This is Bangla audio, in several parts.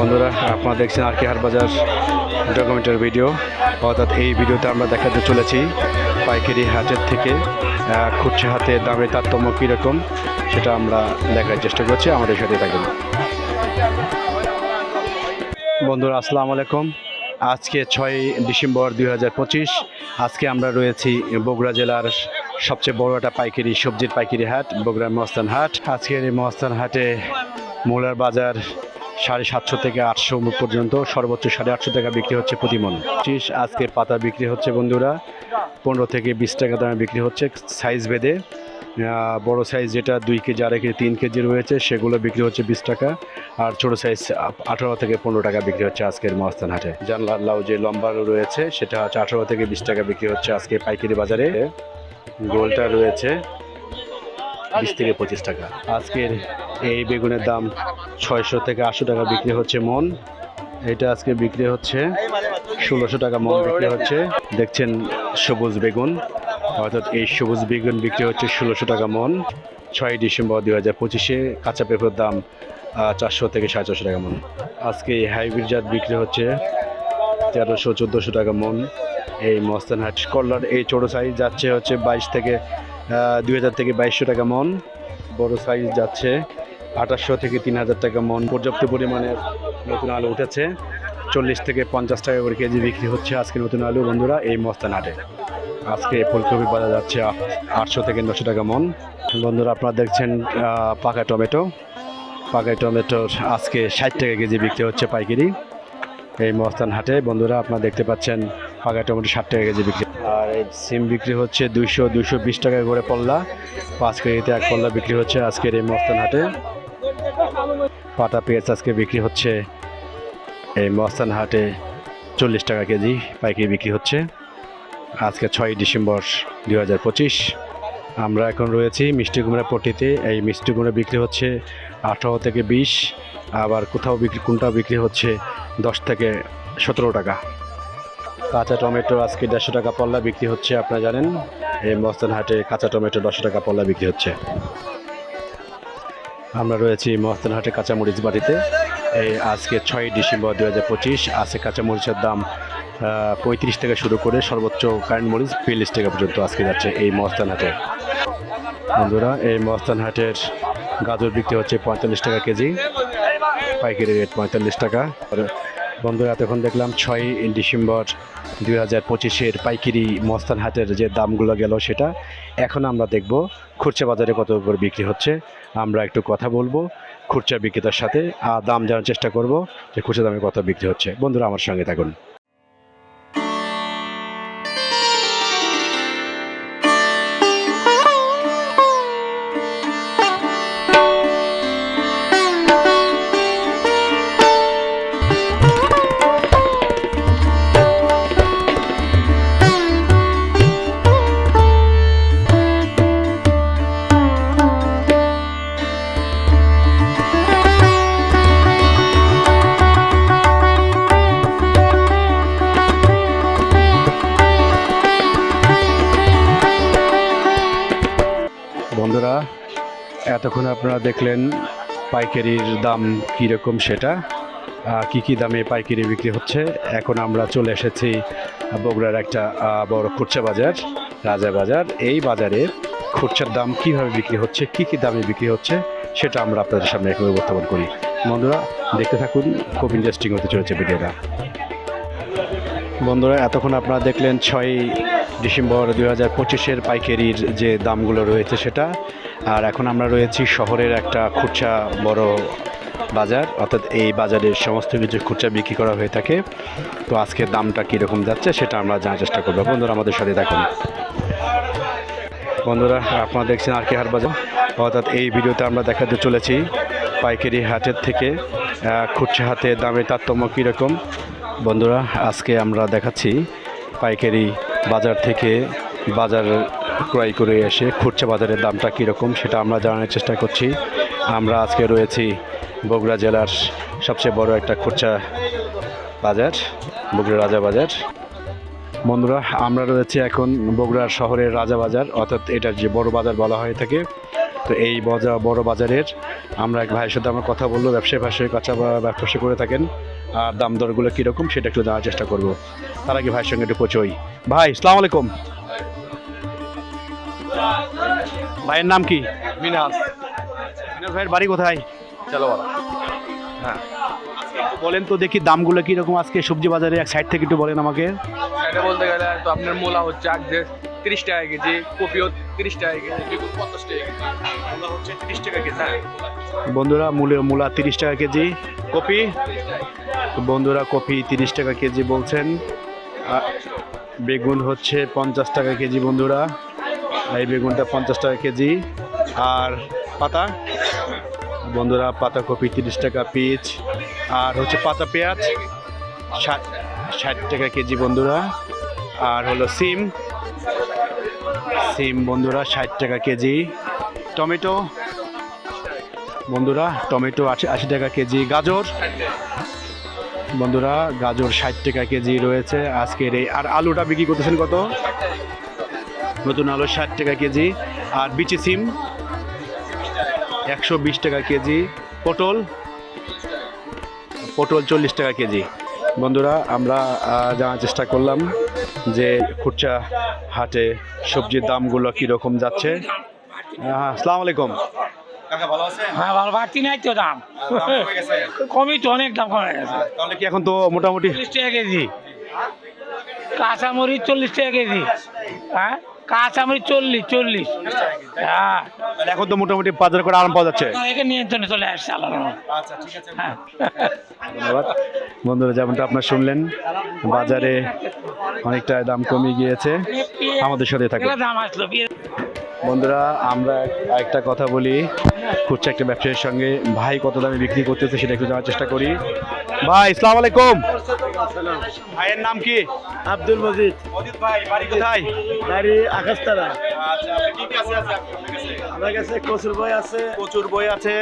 বন্ধুরা, আপনারা দেখছেন আর কে হাট বাজার ডকুমেন্টারি ভিডিও অর্থাৎ এই ভিডিওতে আমরা দেখাতে চলেছি পাইকারি হাটের থেকে খুচরা হাতে দামের তারতম্য কীরকম, সেটা আমরা দেখার চেষ্টা করছি। আমাদের সাথে থাকবেন বন্ধুরা, আসসালামু আলাইকুম। আজকে ছয় ডিসেম্বর দুই হাজার পঁচিশ, আজকে আমরা রয়েছি বগুড়া জেলার সবচেয়ে বড় একটা পাইকারি, সবজির পাইকারি হাট, বগুড়ার মহস্তান হাট। আজকের এই মহস্তান হাটে মূলার বাজার সাড়ে সাতশো থেকে আটশো পর্যন্ত, সর্বোচ্চ সাড়ে আটশো টাকা বিক্রি হচ্ছে প্রতি মন চিস আজকের পাতা বিক্রি হচ্ছে বন্ধুরা, পনেরো থেকে বিশ টাকা দামে বিক্রি হচ্ছে সাইজ ভেদে। বড় সাইজ যেটা দুই কেজি, আড়াই কেজি, তিন কেজি রয়েছে, সেগুলো বিক্রি হচ্ছে বিশ টাকা। আর ছোট সাইজ আঠারো থেকে পনেরো টাকা বিক্রি হচ্ছে আজকের মহাস্থান হাটে। জানলার লাউ যে লম্বা রয়েছে, সেটা হচ্ছে আঠারো থেকে বিশ টাকা বিক্রি হচ্ছে আজকে পাইকারি বাজারে। গোলটা রয়েছে। বিশ থেকে পঁচিশ টাকা। আজকের এই বেগুনের দাম ছয়শো থেকে আটশো টাকা বিক্রি হচ্ছে মন। এটা আজকে বিক্রি হচ্ছে ষোলোশো টাকা মন বিক্রি হচ্ছে। দেখছেন সবুজ বেগুন, অর্থাৎ এই সবুজ বেগুন বিক্রি হচ্ছে ষোলোশো টাকা মন। ছয় ডিসেম্বর দুই হাজার পঁচিশে কাঁচা পেঁপের দাম চারশো থেকে সাড়ে চারশো টাকা মন। আজকে এই হাইব্রিড জাত বিক্রি হচ্ছে তেরোশো, চোদ্দোশো টাকা মন। এই মস্তানহাট কল্লার এই ছোটো সাইজ যাচ্ছে হচ্ছে বাইশ থেকে দুই হাজার থেকে বাইশশো টাকা মন। বড় সাইজ যাচ্ছে। আঠাশশো থেকে তিন হাজার টাকা মন। পর্যাপ্ত পরিমাণের নতুন আলু উঠেছে। চল্লিশ থেকে পঞ্চাশ টাকা করে কেজি বিক্রি হচ্ছে আজকে নতুন আলু। বন্ধুরা, এই মস্তান হাটে। আজকে ফুলকপি বাজার যাচ্ছে আটশো থেকে নশো টাকা মন। বন্ধুরা, আপনারা দেখছেন পাকা টমেটো। পাকা টমেটোর আজকে ষাট টাকা কেজি বিক্রি হচ্ছে পাইকারি। এই মস্তান হাটে। বন্ধুরা, আপনারা দেখতে পাচ্ছেন পাকা টমেটো ষাট টাকা কেজি বিক্রি। আর এই সিম বিক্রি হচ্ছে দুইশো দুইশো বিশ টাকা করে পল্লা। পাঁচ কেজিতে এক পল্লা বিক্রি হচ্ছে আজকের এই মস্তান হাটে পাটা পেঁয়াজ আজকে বিক্রি হচ্ছে এই মস্তান হাটে চল্লিশ টাকা কেজি পাইকারি বিক্রি হচ্ছে। আজকে ছয় ডিসেম্বর দুই হাজার পঁচিশ। আমরা এখন রয়েছি মিষ্টি কুমড়া পট্টিতে। এই মিষ্টি কুমড়া বিক্রি হচ্ছে আঠারো থেকে বিশ। আবার কোথাও বিক্রি, কোনটাও বিক্রি হচ্ছে দশ থেকে সতেরো টাকা। কাঁচা টমেটো আজকে দেড়শো টাকা পল্লা বিক্রি হচ্ছে, আপনারা জানেন? এই মস্তান হাটে কাঁচা টমেটো দশশো টাকা পল্লা বিক্রি হচ্ছে। আমরা রয়েছি মস্তান হাটে কাঁচামরিচ বাড়িতে। এই আজকে ছয় ডিসেম্বর দু হাজার পঁচিশ, আজকে কাঁচামরিচের দাম পঁয়ত্রিশ থেকে শুরু করে সর্বোচ্চ কারেন্ট মরিচ বিয়াল্লিশ টাকা পর্যন্ত আজকে যাচ্ছে এই মস্তান হাটে বন্ধুরা, এই মস্তান হাটের গাজর বিক্রি হচ্ছে পঁয়তাল্লিশ টাকা কেজি, পাইকারি রেট পঁয়তাল্লিশ টাকা। বন্ধুরা তখন দেখলাম ছয়ই ডিসেম্বর দুই হাজার পঁচিশের পাইকিরি মস্তান হাটের যে দামগুলো গেল সেটা। এখন আমরা দেখব খুচরা বাজারে কত করে বিক্রি হচ্ছে। আমরা একটু কথা বলব খুচরা বিক্রেতার সাথে আর দাম জানার চেষ্টা করব যে খুচরা দামে কত বিক্রি হচ্ছে। বন্ধুরা, আমার সঙ্গে থাকুন। এতক্ষণ আপনারা দেখলেন পাইকারির দাম কীরকম সেটা কি কি দামে পাইকারি বিক্রি হচ্ছে। এখন আমরা চলে এসেছি বগুড়ার একটা বড় খুচরা বাজার, রাজা বাজার। এই বাজারে খুচরার দাম কীভাবে বিক্রি হচ্ছে, কি কি দামে বিক্রি হচ্ছে, সেটা আমরা আপনাদের সামনে এখন উপস্থাপন করি। বন্ধুরা, দেখতে থাকুন, খুব ইন্টারেস্টিং হতে চলেছে ভিডিওটা। বন্ধুরা, এতক্ষণ আপনারা দেখলেন ছয় ডিসেম্বর দুই হাজার পঁচিশের পাইকারির যে দামগুলো রয়েছে সেটা আর এখন আমরা রয়েছি শহরের একটা খুচরা বড় বাজার, অর্থাৎ এই বাজারের সমস্ত কিছু খুচরা বিক্রি করা হয়ে থাকে। তো আজকের দামটা কীরকম যাচ্ছে সেটা আমরা জানার চেষ্টা করব। বন্ধুরা, আমাদের সাথে দেখুন বন্ধুরা, আপনারা দেখছেন আর কে হাট বাজার। অর্থাৎ এই ভিডিওতে আমরা দেখাতে চলেছি পাইকারি হাটের থেকে খুচরা হাতে দামের তারতম্য কীরকম। বন্ধুরা, আজকে আমরা দেখাচ্ছি পাইকারি বাজার থেকে বাজার ক্রয় করে এসে খুচরা বাজারের দামটা কীরকম সেটা আমরা জানার চেষ্টা করছি। আমরা আজকে রয়েছি বগুড়া জেলার সবচেয়ে বড় একটা খুচরা বাজার, বগুড়া রাজা বাজার। বন্ধুরা, আমরা রয়েছি এখন বগুড়া শহরের রাজা বাজার, অর্থাৎ এটার যে বড় বাজার বলা হয়ে থাকে। তো এই বাজার বড় বাজারের আমরা এক ভাইয়ের সাথে আমরা কথা বলব, ব্যবসায়ী ভাষায় কাঁচা ব্যবসা করে থাকেন। আর দাম দরগুলো কীরকম সেটা একটু জানার চেষ্টা করব। তার আগে ভাইয়ের সঙ্গে একটু পচই ভাই সালাম আলাইকুম। ভাইয়ের নাম কি? মিনাস। মিনাজ ভাইয়ের বাড়ি কোথায়? চলো হ্যাঁ। বলেন তো দেখি দামগুলো কীরকম আজকে সবজি বাজারে এক সাইড থেকে একটু বলেন আমাকে। এটা বলতে গেলে তো আপনার মূলা হচ্ছে আজকে তিরিশ টাকা কেজি কপিও তিরিশ টাকা কেজি বেগুন পঞ্চাশ টাকা কেজি মূলা হচ্ছে তিরিশ টাকা কেজি হ্যাঁ। বন্ধুরা মূলে মূলা তিরিশ টাকা কেজি কপি? বন্ধুরা কপি তিরিশ টাকা কেজি বলছেন। বেগুন হচ্ছে পঞ্চাশ টাকা কেজি বন্ধুরা। এই বেগুনটা পঞ্চাশ টাকা কেজি। আর পাতা? বন্ধুরা, পাতা কপি, তিরিশ টাকা পিচ। আর হচ্ছে পাতা পেঁয়াজ, ষাট ষাট টাকা কেজি বন্ধুরা। আর হলো সিম। সিম বন্ধুরা, ষাট টাকা কেজি। টমেটো? বন্ধুরা, টমেটো আশি আশি টাকা কেজি। গাজর? বন্ধুরা, গাজর ষাট টাকা কেজি রয়েছে। আজকের এই আর আলুটা বিক্রি করতেছেন কত? নতুন আলু ষাট টাকা কেজি। আর বিচি সিম একশো বিশ টাকা কেজি। পটল পটল চল্লিশ টাকা কেজি। বন্ধুরা আমরা জানার চেষ্টা করলাম যে খুচরা হাটে সবজির দামগুলো কীরকম যাচ্ছে। হ্যাঁ আসসালামু আলাইকুম। হ্যাঁ ভালো। বাড়তি নাই তো দাম। কমই তো অনেক দাম কমে গেছে। তাহলে কি এখন তো মোটামুটি চল্লিশ টাকা কেজি। কাঁচামরিচ চল্লিশ টাকা কেজি। হ্যাঁ? কাঁচামরিচ চল্লিশ চল্লিশ। হ্যাঁ। এখন তো মোটামুটি বাজার করে আরাম পাওয়া যাচ্ছে। একে নিয়ন্ত্রণে চলে আসছে আল্লাহ হ্যাঁ। ধন্যবাদ। বন্ধুরা যেমনটা আপনার শুনলেন বাজারে অনেকটা দাম কমে গিয়েছে। আমাদের সাথে থাকে দাম আসলো বন্ধুরা আমরা একটা কথা বলি। খুচরা একটা ব্যবসায়ীর সঙ্গে। ভাই কত দামে বিক্রি করতেছে সেটা একটু জানার চেষ্টা করি। ভাই ইসলাম আলাইকুম। ভাইয়ের নাম কি? আব্দুল মজিদ। ভাই বাড়ি কোথায়? বাড়ি আকাশতারা আচ্ছা কি আছে আমার কাছে কচুর বই আছে। প্রচুর বই আছে।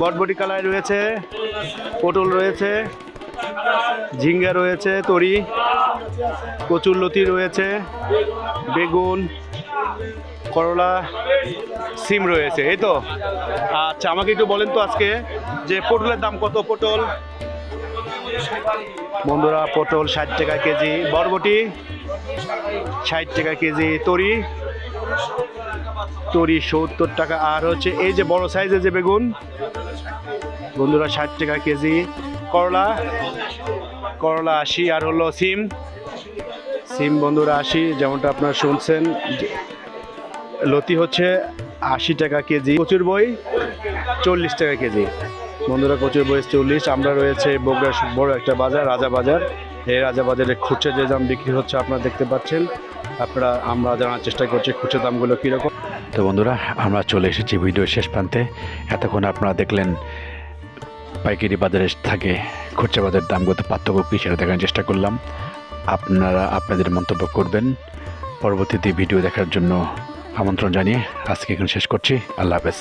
বটবটি কালাই রয়েছে। পটল রয়েছে। ঝিঙ্গা রয়েছে তরি। কচুর লতি রয়েছে। বেগুন। করলা সিম রয়েছে, এই তো? আচ্ছা আমাকে একটু বলেন তো আজকে যে পটলের দাম কত পটল? বন্ধুরা, পটল ষাট টাকা কেজি, বরবটি ষাট টাকা কেজি, তরি তরি সত্তর টাকা, আর হচ্ছে এই যে বড় সাইজের যে বেগুন, বন্ধুরা ষাট টাকা কেজি, করলা করলা আশি, আর হলো সিম। সিম বন্ধুরা আশি, যেমনটা আপনারা শুনছেন লতি হচ্ছে আশি টাকা কেজি। কচুর বই চল্লিশ টাকা কেজি। বন্ধুরা, কচুর বই চল্লিশ। আমরা রয়েছে বগুড়ার বড় একটা বাজার, রাজা বাজার। এই রাজা বাজারে খুচরা যে দাম বিক্রি হচ্ছে আপনারা দেখতে পাচ্ছেন। আপনারা, আমরা জানার চেষ্টা করছি খুচরা দামগুলো কীরকম। তো বন্ধুরা, আমরা চলে এসেছি ভিডিও শেষ প্রান্তে। এতক্ষণ আপনারা দেখলেন পাইকারি বাজারে থাকে খুচরা বাজারের দামগত পার্থক্য কী সেটা দেখার চেষ্টা করলাম। আপনারা, আপনাদের মন্তব্য করবেন। পরবর্তীতে ভিডিও দেখার জন্য আমন্ত্রণ জানিয়ে আজকে এখানে শেষ করছি। আল্লাহ হাফেজ।